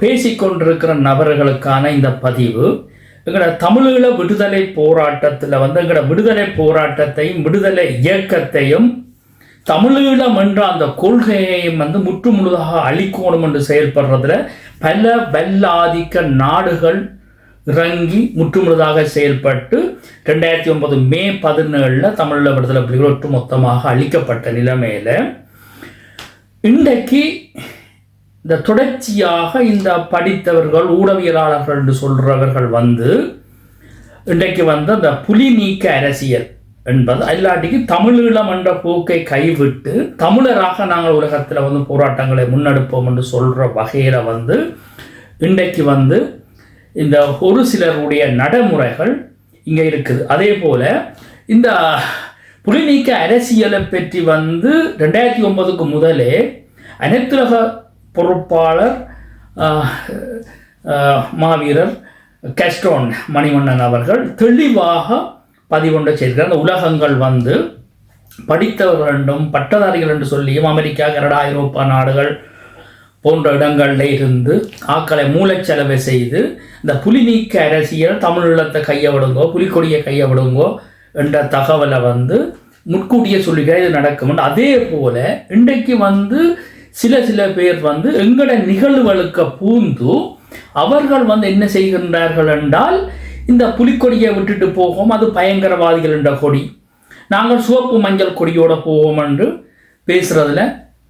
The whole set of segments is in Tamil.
பேசிக்கொண்டிருக்கிற நபர்களுக்கான இந்த பதிவு எங்களோட தமிழீழ விடுதலை போராட்டத்தில் வந்து எங்களோட விடுதலை போராட்டத்தையும் விடுதலை இயக்கத்தையும் தமிழீழம் என்ற அந்த கொள்கையையும் வந்து முற்று முழுதாக அழிக்கணும் என்று செயல்படுறதுல பல வல்லாதிக்க நாடுகள் இறங்கி முற்றுமுழுதாக செயல்பட்டு ரெண்டாயிரத்தி ஒன்பது மே பதினேழில் தமிழீழ விடுதலை புலிகள் ஒட்டுமொத்தமாக அழிக்கப்பட்ட நிலைமையில் இன்றைக்கு இந்த தொடர்ச்சியாக இந்த படித்தவர்கள் ஊடகவியலாளர்கள் என்று சொல்கிறவர்கள் வந்து இன்றைக்கு வந்து அந்த புலி நீக்க அரசியல் என்பது இல்லாட்டிக்கு தமிழீழம் என்ற போக்கை கைவிட்டு தமிழராக நாங்கள் உலகத்தில் வந்து போராட்டங்களை முன்னெடுப்போம் என்று சொல்கிற வகையில் வந்து இன்றைக்கு வந்து இந்த ஒரு சிலருடைய நடைமுறைகள் இங்கே இருக்குது. அதே போல் இந்த புலிநீக்க அரசியலை பற்றி வந்து ரெண்டாயிரத்தி ஒன்பதுக்கு முதலே அனைத்துலக பொறுப்பாளர் மாவீரர் கஸ்ட்ரோன் மணிவண்ணன் அவர்கள் தெளிவாக பதிவொன்றை செய்திருக்கிறார் அந்த உலகங்கள் வந்து படித்தவர்கள் என்றும் பட்டதாரிகள் என்று சொல்லியும் அமெரிக்கா கனடா ஐரோப்பா நாடுகள் போன்ற இடங்களில் இருந்து ஆக்களை மூளைச்சலவை செய்து இந்த புலி நீக்க அரசியல் தமிழீழத்தை கைய விடுங்கோ புலிக்கொடியை கையை விடுங்கோ என்ற தகவலை வந்து முன்கூட்டியே சொல்லுகிற இது நடக்கும். அதே போல் இன்றைக்கு வந்து சில சில பேர் வந்து எங்கட நிகழ்வுகளுக்கு பூந்து அவர்கள் வந்து என்ன செய்கின்றார்கள் என்றால் இந்த புலிக்கொடியை விட்டுட்டு போகும் அது பயங்கரவாதிகள் என்ற கொடி. நாங்கள் சிவப்பு மஞ்சள் கொடியோட போவோம் என்று பேசுறதுல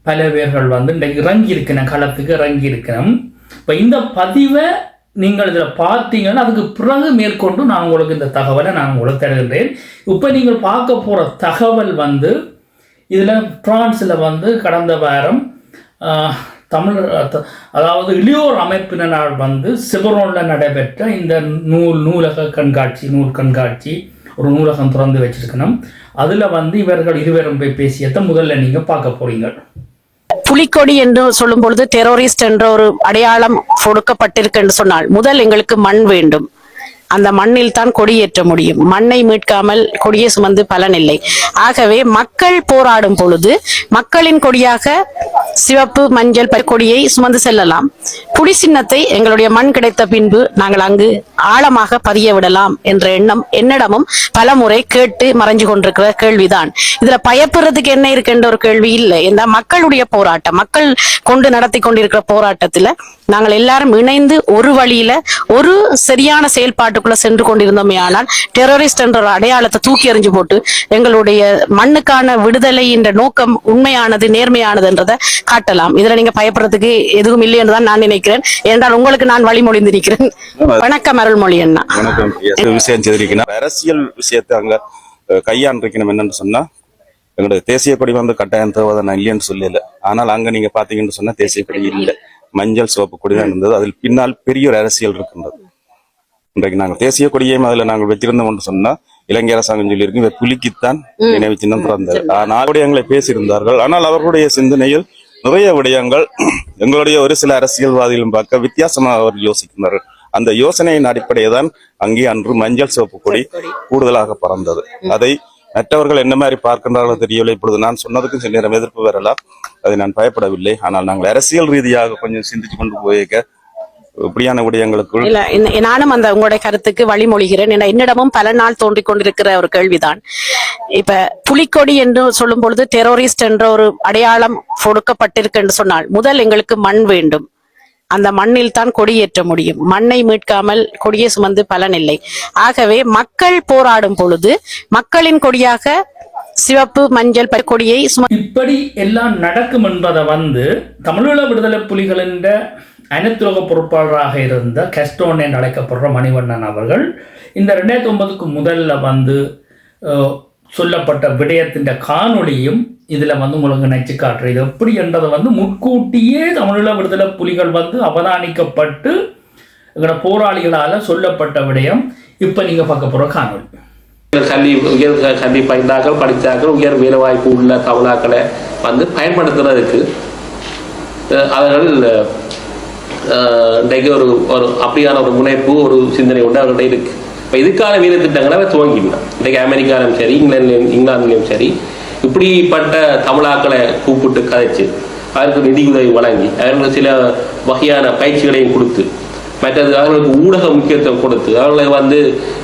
பல பேர்கள் வந்து இன்றைக்கு இறங்கி இருக்கணும் களத்துக்கு இறங்கி இருக்கணும் இப்போ இந்த பதிவை நீங்கள் இதில் பார்த்தீங்கன்னா அதுக்கு பிறகு மேற்கொண்டு நான் உங்களுக்கு இந்த தகவலை நான் உங்களுக்கு தருகின்றேன். இப்போ நீங்கள் பார்க்க போகிற தகவல் வந்து இதில் பிரான்ஸில் வந்து கடந்த வாரம் தமிழ் அதாவது இளையோர் அமைப்பினர் வந்து சிவரோனில் நடைபெற்ற இந்த நூல் நூலக கண்காட்சி நூல் கண்காட்சி ஒரு நூலகம் திறந்து வச்சிருக்கணும். அதில் வந்து இவர்கள் இருவரும் போய் பேசியதை முதல்ல நீங்கள் பார்க்க போறீங்க. புலிக்கொடி என்று சொல்லும் பொழுது டெரோரிஸ்ட் என்ற ஒரு அடையாளம் கொடுக்கப்பட்டிருக்கு என்று சொன்னால் முதல் எங்களுக்கு மண் வேண்டும். அந்த மண்ணில் தான் கொடியேற்ற முடியும். மண்ணை மீட்காமல் கொடியை சுமந்து பலனில்லை ஆகவே மக்கள் போராடும் பொழுது மக்களின் கொடியாக சிவப்பு மஞ்சள் ப- சுமந்து செல்லலாம். புலி சின்னத்தை எங்களுடைய மண் கிடைத்த பின்பு நாங்கள் அங்கு ஆழமாக பதிய விடலாம் என்ற எண்ணம் என்னிடமும் பலமுறை கேட்டு மறைஞ்சு கொண்டிருக்கிற கேள்விதான். இதுல பயப்படுறதுக்கு என்ன இருக்குன்ற ஒரு கேள்வி இல்லை. இந்த மக்களுடைய போராட்டம் மக்கள் கொண்டு நடத்தி கொண்டிருக்கிற போராட்டத்துல நாங்கள் எல்லாரும் இணைந்து ஒரு வழியில ஒரு சரியான செயல்பாட்டுக்குள்ள சென்று கொண்டிருந்தோமே ஆனால் டெரரிஸ்ட் என்ற ஒரு அடையாளத்தை தூக்கி எறிஞ்சு போட்டு எங்களுடைய மண்ணுக்கான விடுதலை என்ற நோக்கம் உண்மையானது நேர்மையானது என்றதை காட்டலாம். இதுல நீங்க பயப்படுறதுக்கு எதுவும் இல்லைன்னு தான் நான் நினைக்கிறேன். என்றால் உங்களுக்கு நான் வழிமொழிந்திருக்கிறேன். வணக்கம் அருள்மொழி அண்ணா. வணக்கம். விஷயம் அரசியல் விஷயத்தை அங்க கையாண்டிருக்கணும் என்னன்னு சொன்னா எங்களுடைய தேசிய கொடி வந்து கட்டாயம் தேவை நான் இல்லைன்னு சொல்லல. ஆனால் அங்க நீங்க பாத்தீங்கன்னு சொன்னா தேசிய கொடி இல்லை. மஞ்சள் சிவப்பு கொடி தான் இருந்தது. அதில் பின்னால் பெரிய ஒரு அரசியல் இருக்கின்றது. இன்றைக்கு நாங்கள் தேசிய கொடியையும் அதில் நாங்கள் வச்சிருந்தோம் என்று சொன்னா இலங்கை அரசாங்கம் சொல்லியிருக்கு இவர் புலிக்குத்தான் நினைவு சின்னம் பிறந்தது. ஆனால் விடயங்களை பேசியிருந்தார்கள். ஆனால் அவர்களுடைய சிந்தனையில் நிறைய விடயங்கள் எங்களுடைய ஒரு சில அரசியல்வாதிகளும் பார்க்க வித்தியாசமாக அவர் யோசிக்கின்றார்கள் அந்த யோசனையின் அடிப்படையை தான் அங்கே அன்று மஞ்சள் சிவப்பு கொடி கூடுதலாக பறந்தது. அதை மற்றவர்கள் என்ன மாதிரி பார்க்கின்றார்களோ தெரியவில்லை. இப்பொழுது நான் சொன்னதுக்கும் சில நேரம் எதிர்ப்பு வரலாம். அதை நான் பயப்படவில்லை. ஆனால் நாங்கள் அரசியல் ரீதியாக கொஞ்சம் சிந்திச்சு கொண்டு போயிருக்க இப்படியான விடயங்களுக்குள் இல்ல நானும் அந்த உங்களுடைய கருத்துக்கு வழிமொழிகிறேன். என்னிடமும் பல நாள் தோன்றிக் கொண்டிருக்கிற ஒரு கேள்விதான். இப்ப புலிக்கொடி என்று சொல்லும் பொழுது டெரோரிஸ்ட் என்ற ஒரு அடையாளம் கொடுக்கப்பட்டிருக்கு என்று சொன்னால் முதல் எங்களுக்கு மண் வேண்டும். அந்த மண்ணில் தான் கொடியேற்ற முடியும். மண்ணை மீட்காமல் கொடியை சுமந்து பலனில்லை ஆகவே மக்கள் போராடும் பொழுது மக்களின் கொடியாக சிவப்பு மஞ்சள் கொடியை சும இப்படி எல்லாம் நடக்கும் என்பதை வந்து தமிழீழ விடுதலை புலிகள் என்ற அனைத்துலக பொறுப்பாளராக இருந்த கெஸ்டோன் என்று அழைக்கப்படுற மணிவண்ணன் அவர்கள் இந்த ரெண்டாயிரத்தி ஒன்பதுக்கு முதல்ல வந்து சொல்லப்பட்ட விடயத்தின் காணொளியும் இதில் வந்து உங்களுக்கு நினைச்சு காட்டுறது எப்படி என்றதை வந்து முன்கூட்டியே தமிழீழ விடுதலை புலிகள் வந்து அவதானிக்கப்பட்டு எங்களோட போராளிகளால் சொல்லப்பட்ட விடயம். இப்போ நீங்கள் பார்க்க போகிற காணொலி கல்வி உயர் க- கல்வி பயின்றார்கள் படித்தார்கள் உயர் வேலைவாய்ப்பு உள்ள தவளாக்களை வந்து பயன்படுத்துறதுக்கு அவர்கள் இன்றைக்கு ஒரு ஒரு அப்படியான ஒரு முனைப்பு ஒரு சிந்தனை உண்டு அவர்கிட்ட இருக்கு. இப்போ இதுக்கான வீர திட்டங்களை துவங்கிவிடும் இன்றைக்கு அமெரிக்காவிலும் சரி இங்கிலாந்துலையும் இங்கிலாந்துலையும் சரி இப்படிப்பட்ட தமிழாக்களை கூப்பிட்டு கதைச்சு அவருக்கு நிதியுதவி வழங்கி அவர்களுக்கு சில வகையான பயிற்சிகளையும் கொடுத்து மற்றது அவர்களுக்கு ஊடக முக்கியத்துவம் கொடுத்து அவர்களை வந்து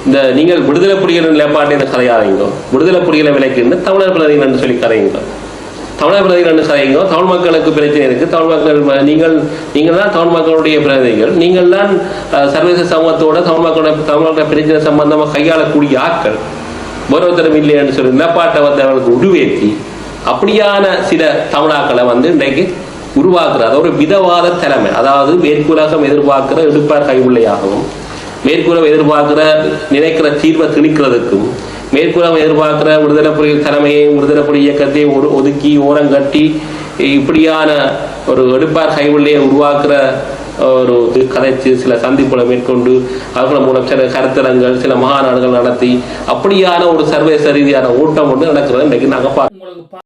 இந்த நீங்கள் விடுதலை புலிகள் நிலைப்பாட்டை கதையாதீங்க விடுதலை புலிகளை விலைக்கு தமிழர் பிரதிகள் என்று சொல்லி கதையுங்க. தமிழக பிரதிகள் என்று தமிழ் மக்களுக்கு பிரச்சனை இருக்குது தமிழ் மக்கள் நீங்கள் நீங்கள் தான் தமிழ் மக்களுடைய பிரதிகள். நீங்கள் தான் சர்வதேச சமூகத்தோட தமிழ் மக்களோட தமிழ் பிரச்சனை சம்பந்தமாக கையாளக்கூடிய ஆட்கள். ஒருத்தரும் இல்லைன்னு சொல்லி நிலப்பாட்டை வந்து அவர்களுக்கு உருவேற்றி அப்படியான சில தமிழாக்களை வந்து இன்றைக்கு உருவாக்குறது ஒரு விதவாத தலைமை அதாவது மேற்குலகம் எதிர்பார்க்கிற எடுப்பார் கைவுள்ளையாகவும் மேற்குலம் எதிர்பார்க்கிற நினைக்கிற தீர்வை திணிக்கிறதுக்கும் மேற்குலம் எதிர்பார்க்கிற விடுதலை புலி தலைமையை விடுதலை புலி இயக்கத்தையும் ஒரு ஒதுக்கி ஓரங்கட்டி இப்படியான ஒரு எடுப்பார் கைவுள்ளையை உருவாக்குற ஒரு இது கதைச்சு சில சந்திப்புகளை மேற்கொண்டு அவர்கள் மூலம் சில கருத்தரங்கள் சில மகாநாடுகள் நடத்தி அப்படியான ஒரு சர்வதேச ரீதியான ஓட்டம் ஒன்று நடக்கிறது. இன்றைக்கு நாங்கள் பார்க்க